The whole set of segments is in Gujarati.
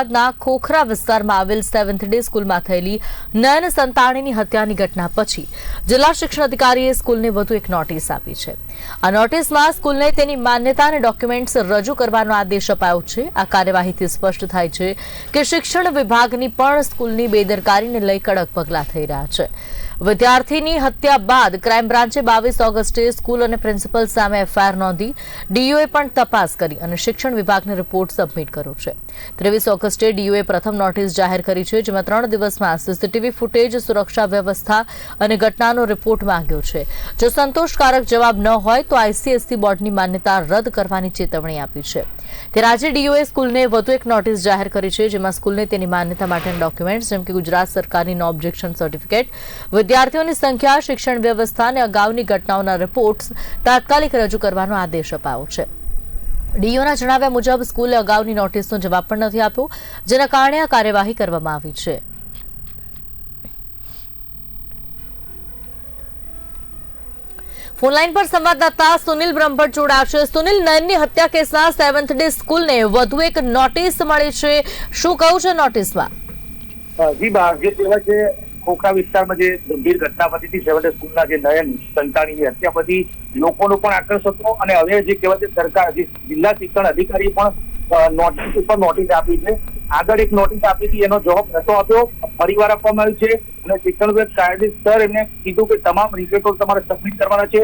અમદાવાદના ખોખરા વિસ્તારમાં આવેલ સેવન્થ ડે સ્કૂલમાં થયેલી નયન સંતાણીની હત્યાની ઘટના પછી જિલ્લા શિક્ષણ અધિકારીએ સ્કૂલને વધુ એક નોટિસ આપી છે. આ નોટિસમાં સ્કૂલને તેની માન્યતા અને ડોક્યુમેન્ટ્સ રજૂ કરવાનો આદેશ અપાયો છે. આ કાર્યવાહીથી સ્પષ્ટ થાય છે કે શિક્ષણ વિભાગની પણ સ્કૂલની બેદરકારીને લઈ કડક પગલાં થઈ રહ્યા છે. વિદ્યાર્થીની હત્યા બાદ ક્રાઇમ બ્રાન્ચે બાવીસ ઓગસ્ટે સ્કૂલ અને પ્રિન્સિપલ સામે એફઆઈઆર નોંધી ડીઓએ પણ તપાસ કરી અને શિક્ષણ વિભાગને રિપોર્ટ સબમિટ કર્યો છે. ત્રેવીસ ઓગસ્ટે ડીઓએ પ્રથમ નોટિસ જાહેર કરી છે, જેમાં ત્રણ દિવસમાં સીસીટીવી ફૂટેજ, સુરક્ષા વ્યવસ્થા અને ઘટનાનો રિપોર્ટ માંગ્યો છે. જો સંતોષકારક જવાબ ન હોય, તો આઈસીએસસી બોર્ડની માન્યતા રદ કરવાની ચેતવણી આપી છે. ત્યારે આજે ડીઓએ સ્કૂલને વધુ એક નોટિસ જાહેર કરી છે, જેમાં સ્કૂલને તેની માન્યતા માટેના ડોક્યુમેન્ટ્સ, જેમ કે ગુજરાત સરકારની નો ઓબ્જેક્શન સર્ટિફિકેટ વિદ્યાર્થીઓની સંખ્યા, શિક્ષણ વ્યવસ્થા અને અગાઉની ઘટનાઓના રિપોર્ટ્સ તાત્કાલિક રજૂ કરવાનો આદેશ અપાયો છે. ડીઓના જણાવ્યા મુજબ, સ્કૂલે અગાઉની નોટિસનો જવાબ પણ નથી આપ્યો, જેના કારણે આ કાર્યવાહી કરવામાં આવી છે. ફોનલાઈન પર સંવાદદાતા સુનિલ બ્રહ્મભટ્ટ જોડાશે. સુનિલ, નયનની હત્યા કેસના સેવન્થ ડે સ્કૂલને વધુ એક નોટિસ મળી છે. શું કહું છે નોટિસમાં જી બા, જે કહેવાય છે ખોખરા વિસ્તારમાં જે ગંભીર ઘટના બની હતી, છેવટે સ્કૂલના જે નયન સંતાણીની હત્યા પછી લોકોનો પણ આક્રોશ હતો અને હવે જે કહેવાય છે સરકાર જિલ્લા શિક્ષણ અધિકારી પણ નોટિસ ઉપર નોટિસ આપી છે. આગળ એક નોટિસ આપી હતી, એનો જવાબ નતો આપ્યો. ફરીવાર આપવામાં આવ્યું છે અને શિક્ષણ વિભાગ કાયદેસર એમને કીધું કે તમામ રિપોર્ટો તમારે સબમિટ કરવાના છે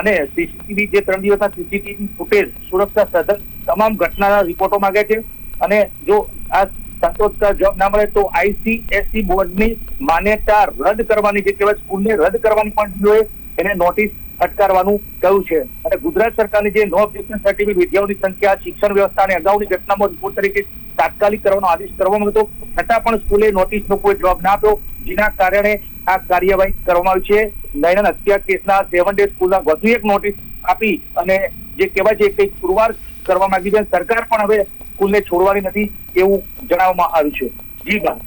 અને સીસીટીવી જે ત્રણ દિવસના સીસીટીવી ફૂટેજ સુરક્ષા સાધન તમામ ઘટનાના રિપોર્ટો માંગે છે. અને જો આ સંતોષકારક જવાબ ના મળે તો આઈસીએસસી બોર્ડની માન્યતા રદ કરવાની જે કહેવાય સ્કૂલને રદ કરવાની પણ એને નોટિસ અટકારવાનું કહ્યું છે. અને ગુજરાત સરકારની જે નો ઓબ્જેક્શન સર્ટિફિકેટ વિદ્યાઓની સંખ્યા, શિક્ષણ વ્યવસ્થા અને અગાઉની ઘટનામાં રિપોર્ટ તરીકે તાત્કાલિક કરવાનો આદેશ કરવામાં હતો. છતાં પણ સ્કૂલે નોટિસનો કોઈ જવાબ ના આપ્યો, જેના કારણે આ કાર્યવાહી કરવામાં આવી છે. નયન હત્યા કેસના સેવન ડે સ્કૂલના વધુ એક નોટિસ આપી અને જે કહેવાય છે કંઈક પુરવાર કરવા માંગી છે. સરકાર પણ હવે સ્કૂલને છોડવાની નથી એવું જણાવવામાં આવ્યું છે. જી બા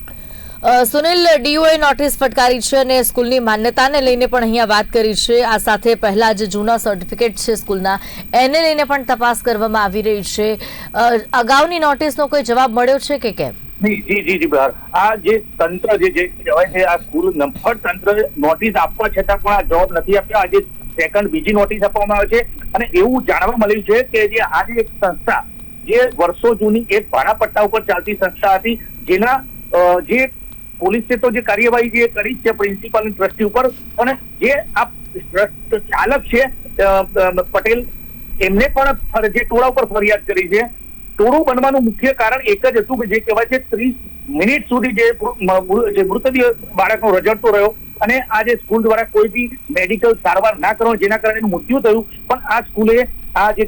સુનિલ ડીઓએ નોટિસ ફટકારી છે અને સ્કૂલની માન્યતાને લઈને પણ અહીંયા વાત કરી છે. આ સાથે પહેલા જે જૂના સર્ટિફિકેટ છે સ્કૂલના. એને લઈને પણ તપાસ કરવામાં આવી રહી છે. અગાઉની નોટિસનો કોઈ જવાબ મળ્યો છે કે કેમ? જી જી જી આ જે તંત્ર જે જે કહેવાય છે આ સ્કૂલ નંબર તંત્ર નોટિસ આપવા છતાં પણ આ જવાબ નથી આપ્યો. આજે સેકન્ડ બીજી નોટિસ આપવામાં આવે છે. અને એવું જાણવા મળ્યું છે કે જે આજે એક સંસ્થા જે વર્ષો જૂની એક ભાડા પટ્ટા ઉપર ચાલતી સંસ્થા હતી, જેના જે પોલીસે તો જે કાર્યવાહી જે કરી છે પ્રિન્સિપાલ ટ્રસ્ટી ઉપર પણ જે આ ટ્રસ્ટ ચાલક છે પટેલ, એમને પણ જે ટોળા ઉપર ફરિયાદ કરી છે. ટોળું બનવાનું મુખ્ય કારણ એક જ હતું કે જે કહેવાય છે ત્રીસ મિનિટ સુધી જે મૃતદેહ બાળકનો રજડતો રહ્યો, અને આ જે સ્કૂલ દ્વારા કોઈ બી મેડિકલ સારવાર ના કરવા જેના કારણે મૃત્યુ થયું, પણ આ સ્કૂલે આ જે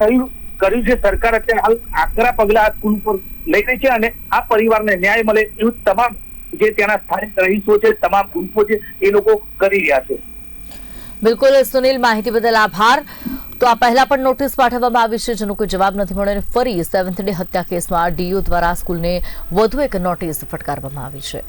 થયું કર્યું છે સરકાર અત્યારે હાલ આકરા પગલા સ્કૂલ ઉપર લઈ રહી છે અને આ પરિવારને ન્યાય મળે એવું તમામ જે ત્યાંના સ્થાનિક રહીશો છે, તમામ ગ્રુપો છે, એ લોકો કરી રહ્યા છે. બિલકુલ, સુનિલ, માહિતી બદલ આભાર. તો આ પહેલા પણ નોટિસ પાઠવવામાં આવી છે, જેનો કોઈ જવાબ નથી મળ્યો ફરી સેવન્થ ડે હત્યા કેસમાં ડીયુ દ્વારા સ્કૂલને વધુ એક નોટિસ ફટકારવામાં આવી છે.